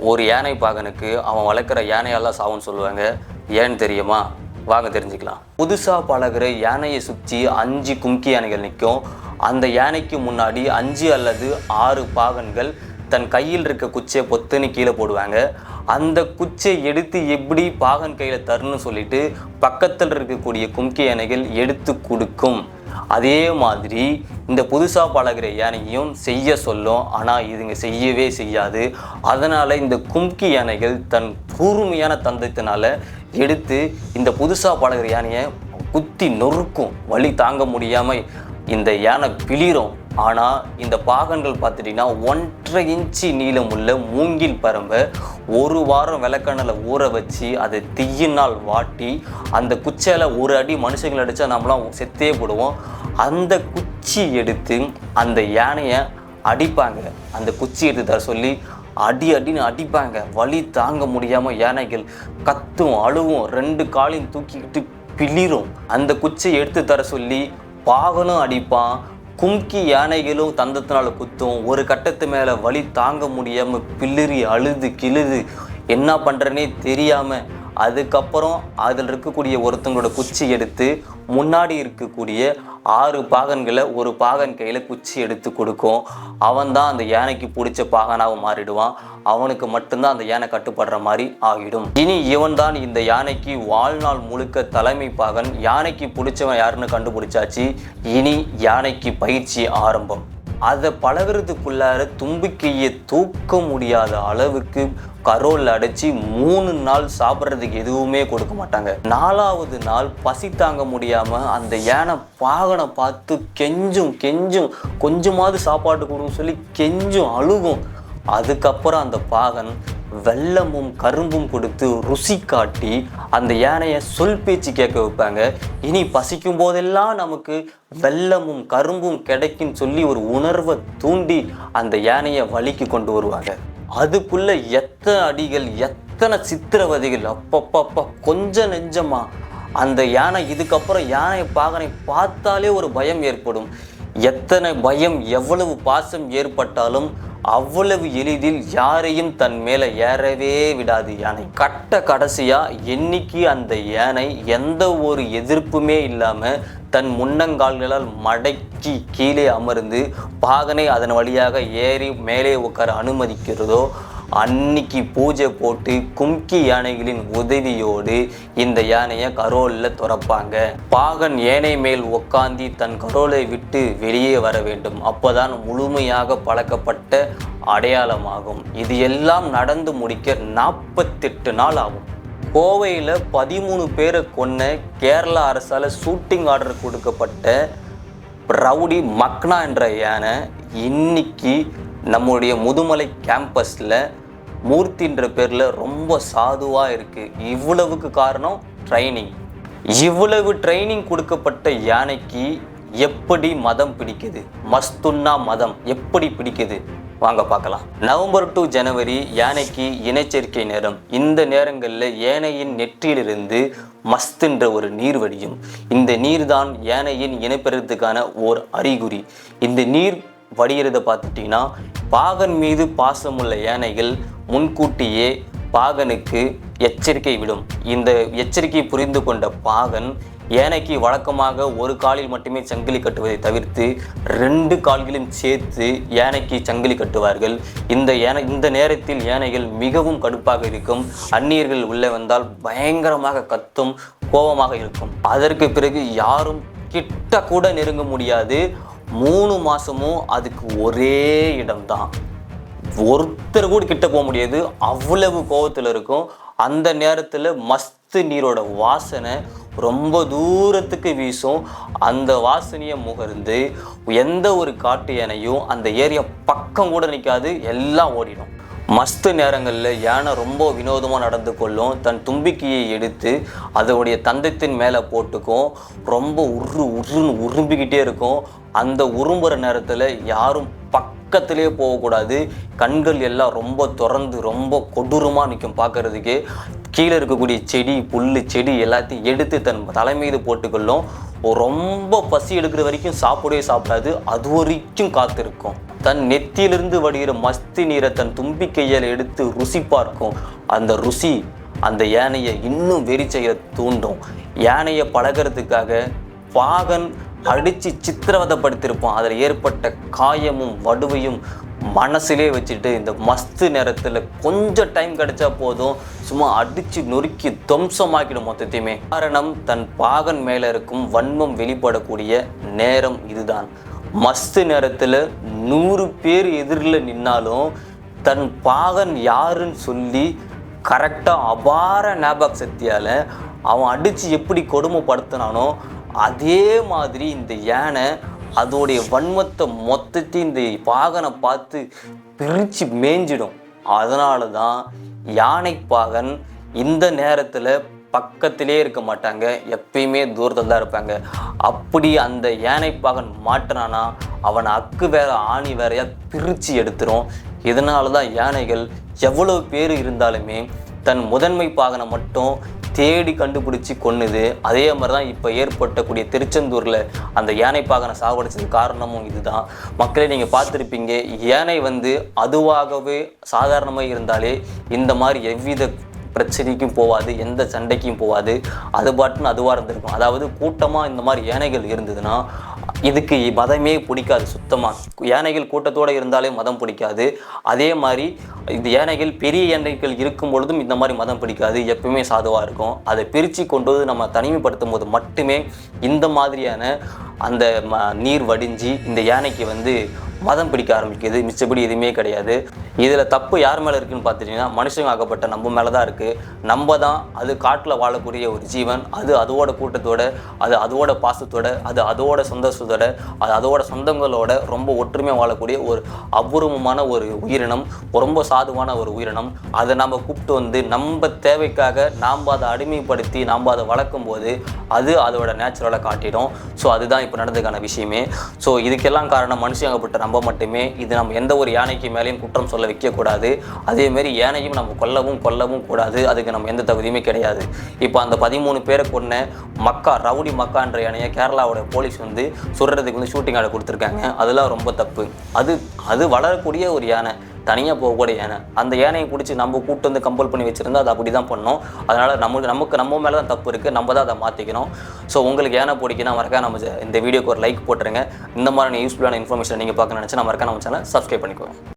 ஒரு யானை பாகனுக்கு அவன் வளர்க்குற யானையெல்லாம் சாவுன்னு சொல்லுவாங்க. ஏன்னு தெரியுமா? வாங்க தெரிஞ்சுக்கலாம். புதுசாக பழகுற யானையை சுற்றி அஞ்சு கும்கி யானைகள் நிற்கும். அந்த யானைக்கு முன்னாடி அஞ்சு அல்லது ஆறு பாகன்கள் தன் கையில் இருக்க குச்சியை பொத்துன்னு கீழே போடுவாங்க. அந்த குச்சை எடுத்து எப்படி பாகன் கையில் தரணும்னு சொல்லிட்டு பக்கத்தில் இருக்கக்கூடிய கும்கி யானைகள் எடுத்து கொடுக்கும். அதே மாதிரி இந்த புதுசாக பழகுற யானையும் செய்ய சொல்லும். ஆனால் இதுங்க செய்யவே செய்யாது. அதனால் இந்த கும்கி யானைகள் தன் கூர்மையான தந்தத்தினால் எடுத்து இந்த புதுசாக பழகுற யானையை குத்தி நொறுக்கும். வலி தாங்க முடியாமல் இந்த யானை பிளிரும். ஆனால் இந்த பாகன்கள் பார்த்துட்டிங்கன்னா ஒன்றரை இன்ச்சு நீளமுள்ள மூங்கில் பரம்பை ஒரு வாரம் விளக்கண்ணில் ஊற வச்சு அதை தீயினால் வாட்டி அந்த குச்சையில் ஒரு அடி மனுஷங்களை அடித்தா நம்மளாம் செத்தே போடுவோம். அந்த குச்சி எடுத்து அந்த யானையை அடிப்பாங்க. அந்த குச்சி எடுத்து தர சொல்லி அடி அடின்னு அடிப்பாங்க. வலி தாங்க முடியாமல் யானைகள் கத்தும் அழுவும் ரெண்டு காலையும் தூக்கிக்கிட்டு பிளிரும். அந்த குச்சியை எடுத்து தர சொல்லி பாகனும் அடிப்பான். கும்கி யானைகளும் தந்தத்தினால குத்தும். ஒரு கட்டத்து மேலே வலி தாங்க முடியாமல் பிளிரி அழுது கிழுது. என்ன பண்ணுறனே தெரியாமல் அதுக்கப்புறம் அதில் இருக்கக்கூடிய ஒருத்தங்களோட குச்சி எடுத்து முன்னாடி இருக்கக்கூடிய ஆறு பாகன்களை ஒரு பாகன் கையில் குச்சி எடுத்து கொடுக்கும். அவன் தான் அந்த யானைக்கு பிடிச்ச பாகனாக மாறிடுவான். அவனுக்கு மட்டும்தான் அந்த யானை கட்டுப்படுற மாதிரி ஆகிடும். இனி இவன் தான் இந்த யானைக்கு வாழ்நாள் முழுக்க தலைமை பாகன். யானைக்கு பிடிச்சவன் யாருன்னு கண்டுபிடிச்சாச்சு. இனி யானைக்கு பயிற்சி ஆரம்பம். அதை பழகிறதுக்குள்ளார தும்பிக்கையை தூக்க முடியாத அளவுக்கு கரோல் அடைச்சி மூணு நாள் சாப்பிட்றதுக்கு எதுவுமே கொடுக்க மாட்டாங்க. நாலாவது நாள் பசி தாங்க முடியாமல் அந்த யானை பாகனை பார்த்து கெஞ்சும் கெஞ்சும் கொஞ்சமாவது சாப்பாடு கொடுன்னு சொல்லி கெஞ்சும் அழுகும். அதுக்கப்புறம் அந்த பாகன் வெல்லமும் கரும்பும் கொடுத்து ருசி காட்டி அந்த யானையை சொல் பேச்சு கேட்க வைப்பாங்க. இனி பசிக்கும் போதெல்லாம் நமக்கு வெல்லமும் கரும்பும் கிடைக்கும் சொல்லி ஒரு உணர்வை தூண்டி அந்த யானையை வழிக்கு கொண்டு வருவாங்க. அதுக்குள்ள எத்தனை அடிகள் எத்தனை சித்திரவதைகள் அப்பப்பப்பா கொஞ்சம் நெஞ்சமா அந்த யானை இதுக்கப்புறம் யானையை பாகனை பார்த்தாலே ஒரு பயம் ஏற்படும். எத்தனை பயம் எவ்வளவு பாசம் ஏற்பட்டாலும் அவ்வளவு எளிதில் யாரையும் தன் மேலே ஏறவே விடாது. யானை கட்ட கடைசியாக என்னைக்கு அந்த யானை எந்த ஒரு எதிர்ப்புமே இல்லாமல் தன் முன்னங்கால்களால் மடக்கி கீழே அமர்ந்து பாகனை அதன் வழியாக ஏறி மேலே உட்கார அனுமதிக்கிறதோ அன்னைக்கு பூஜை போட்டு கும்கி யானைகளின் உதவியோடு இந்த யானையை கரோலில் துறப்பாங்க. பாகன் யானை மேல் உக்காந்தி தன் கரோலை விட்டு வெளியே வர வேண்டும். அப்போதான் முழுமையாக பழக்கப்பட்ட அடையாளமாகும். இது எல்லாம் நடந்து முடிக்க நாற்பத்தெட்டு நாள் ஆகும். கோவையில் பதிமூணு பேரை கொன்ன கேரளா அரசால் ஷூட்டிங் ஆர்டர் கொடுக்கப்பட்ட ரவுடி மக்னா என்ற யானை இன்னைக்கு நம்முடைய முதுமலை கேம்பஸில் மூர்த்தின்ற பேரில் ரொம்ப சாதுவாக இருக்குது இவ்வளவுக்கு காரணம் ட்ரைனிங் இவ்வளவு ட்ரைனிங் கொடுக்கப்பட்ட யானைக்கு எப்படி மதம் பிடிக்குது? மஸ்துன்னா மதம் எப்படி பிடிக்குது? வாங்க பார்க்கலாம். நவம்பர் டு ஜனவரி யானைக்கு இனச்சேர்க்கை நேரம். இந்த நேரங்களில் யானையின் நெற்றியிலிருந்து மஸ்துன்ற ஒரு நீர் வடியும். இந்த நீர் தான் யானையின் இனப்பெறத்துக்கான ஓர் அறிகுறி. இந்த நீர் வடிகிறத பார்த்துட்டிங்கன்னா பாகன் மீது பாசமுள்ள யானைகள் முன்கூட்டியே பாகனுக்கு எச்சரிக்கை விடும். இந்த எச்சரிக்கை புரிந்து கொண்ட பாகன் யானைக்கு வழக்கமாக ஒரு காலில் மட்டுமே சங்கிலி கட்டுவதை தவிர்த்து ரெண்டு கால்களையும் சேர்த்து யானைக்கு சங்கிலி கட்டுவார்கள். இந்த யானை இந்த நேரத்தில் யானைகள் மிகவும் கடுப்பாக இருக்கும். அந்நியர்கள் உள்ளே வந்தால் பயங்கரமாக கத்தும் கோபமாக இருக்கும். அதற்கு பிறகு யாரும் கிட்ட கூட நெருங்க முடியாது. மூணு மாதமும் அதுக்கு ஒரே இடம்தான். ஒருத்தர் கூட கிட்ட போக முடியாது. அவ்வளவு கோவத்தில் இருக்கும். அந்த நேரத்தில் மஸ்து நீரோட வாசனை ரொம்ப தூரத்துக்கு வீசும். அந்த வாசனையை முகர்ந்து எந்த ஒரு காட்டு யானையும் அந்த ஏரியா பக்கம் கூட நிற்காது எல்லாம் ஓடிடும். மஸ்து நேரங்களில் யானை ரொம்ப வினோதமாக நடந்து கொள்ளும். தன் தும்பிக்கையை எடுத்து அதோடைய தந்தத்தின் மேலே போட்டுக்கும். ரொம்ப உரு உருன்னு உரும்பிக்கிட்டே இருக்கும். அந்த உரும்புற நேரத்தில் யாரும் பக்கத்திலே போகக்கூடாது. கண்கள் எல்லாம் ரொம்ப திறந்து ரொம்ப கொடூரமாக நிற்கும் பார்க்கறதுக்கு. கீழே இருக்கக்கூடிய செடி புல் செடி எல்லாத்தையும் எடுத்து தன் தலை போட்டுக்கொள்ளும். ரொம்ப பசி எடுக்கிற வரைக்கும் சாப்பிடவே சாப்பிடாது. அது வரைக்கும் காத்திருக்கும். தன் நெத்தியிலிருந்து வடிகிற மஸ்தி நீரை தன் தும்பிக்கையில் எடுத்து ருசி பார்க்கும். அந்த ருசி அந்த யானையை இன்னும் வெறி செய்ய தூண்டும். யானையை பழகிறதுக்காக பாகன் அடித்து சித்திரவதைப்படுத்தியிருப்பான் அதில் ஏற்பட்ட காயமும் வடுவையும் மனசிலே வச்சுட்டு இந்த மஸ்து நேரத்தில் கொஞ்சம் டைம் கிடைச்சா போதும். சும்மா அடித்து நொறுக்கி துவம்சமாக்கிடும் மொத்தத்தையுமே. காரணம் தன் பாகன் மேலே இருக்கும் வன்மம் வெளிப்படக்கூடிய நேரம் இதுதான். மஸ்து நேரத்தில் நூறு பேர் எதிரில் நின்னாலும் தன் பாகன் யாருன்னு சொல்லி கரெக்டாக அபார ஞாபக சக்தியால் அவன் அடித்து எப்படி கொடுமைப்படுத்தினானோ அதே மாதிரி இந்த யானை அதோடைய வன்மத்தை மொத்தத்தையும் இந்த பாகனை பார்த்து பிரித்து மேய்ஞ்சிடும். அதனால தான் யானை பாகன் இந்த நேரத்தில் பக்கத்திலே இருக்க மாட்டாங்க. எப்பயுமே தூரத்தில் தான் இருப்பாங்க. அப்படி அந்த யானை பாகன் மாட்டினானா அவனை அக்கு வேற ஆணி வேறையா பிரித்து எடுத்துரும். இதனால தான் யானைகள் எவ்வளவு பேர் இருந்தாலுமே தன் முதன்மை பாகனை மட்டும் தேடி கண்டுபிடிச்சி கொன்னுது. அதே மாதிரி தான் இப்போ ஏற்பட்டக்கூடிய திருச்செந்தூரில் அந்த யானை பாகனை சாவடிச்சது காரணமும் இதுதான். மக்களே நீங்கள் பார்த்துருப்பீங்க யானை வந்து அதுவாகவே சாதாரணமாக இருந்தாலே இந்த மாதிரி எவ்வித பிரச்சனைக்கும் போகாது எந்த சண்டைக்கும் போகாது அது பாட்டுன்னு அதுவாக இருந்திருக்கும். அதாவது கூட்டமாக இந்த மாதிரி யானைகள் இருந்ததுன்னா இதுக்கு மதமே பிடிக்காது சுத்தமாக யானைகள் கூட்டத்தோடு இருந்தாலே மதம் பிடிக்காது. அதே மாதிரி இந்த யானைகள் பெரிய யானைகள் இருக்கும் பொழுதும் இந்த மாதிரி மதம் பிடிக்காது. எப்பவுமே சாதுவாக இருக்கும். அதை பிரித்து கொண்டு வந்து நம்ம தனிமைப்படுத்தும் போது மட்டுமே இந்த மாதிரியான அந்த ம நீர் வடிஞ்சு இந்த யானைக்கு வந்து மதம் பிடிக்க ஆரம்பிக்குது. மிச்சப்படி எதுவுமே கிடையாது. இதில் தப்பு யார் மேலே இருக்குன்னு பார்த்துட்டிங்கன்னா மனுஷங்க ஆக்கப்பட்ட நம்ம மேலே தான் இருக்குது நம்ம தான் அது காட்டில் வாழக்கூடிய ஒரு ஜீவன். அது அதோட கூட்டத்தோட அது அதோட பாசத்தோட அது அதோட சந்தோஷத்தோட அது அதோட சொந்தங்களோட ரொம்ப ஒற்றுமையாக வாழக்கூடிய ஒரு அபூர்வமான ஒரு உயிரினம் ரொம்ப சாதுவான ஒரு உயிரினம். அதை நம்ம கூப்பிட்டு வந்து நம்ம தேவைக்காக நாம் அதை அடிமைப்படுத்தி நாம் அதை வளர்க்கும் போது அது அதோட நேச்சுரலை காட்டிடும். ஸோ அதுதான் இப்போ நடந்ததுக்கான விஷயமே. ஸோ இதுக்கெல்லாம் காரணம் மனுஷங்கப்பட்ட நம்ம மட்டுமே இது நம்ம எந்த ஒரு யானைக்கு மேலேயும் குற்றம் சொல்ல வைக்கக்கூடாது. அதேமாரி யானையும் நம்ம கொல்லவும் கொல்லவும் கூடாது. அதுக்கு நம்ம எந்த தகுதியுமே கிடையாது. இப்போ அந்த பதிமூணு பேரை கொன்ன மக்கா ரவுடி மக்கான்ற யானையை கேரளாவோட போலீஸ் வந்து சுடுறதுக்கு வந்து ஷூட்டிங் ஆட கொடுத்துருக்காங்க. அதெல்லாம் ரொம்ப தப்பு. அது அது வளரக்கூடிய ஒரு யானை. தனியாக போகக்கூடிய யானை அந்த யானையை பிடிச்சி நம்ம கூட்டு வந்து கம்பல் பண்ணி வச்சுருந்தா அது அப்படி தான் பண்ணோம். அதனால் நமக்கு நமக்கு நம்ம மேலே தான் தப்பு இருக்குது நம்ம தான் அதை மாற்றிக்கணும் ஸோ உங்களுக்கு யானை பிடிக்குன்னா மறக்காம நம்ம இந்த வீடியோக்கு ஒரு லைக் போட்டுருங்க. இந்த மாதிரியான யூஸ்ஃபுல்லான இன்ஃபர்மேஷன் நீங்கள் பார்க்க நினச்சி நம்ம மறக்காம நம்ம சேனல் சப்ஸ்கிரைப் பண்ணிக்கோங்க.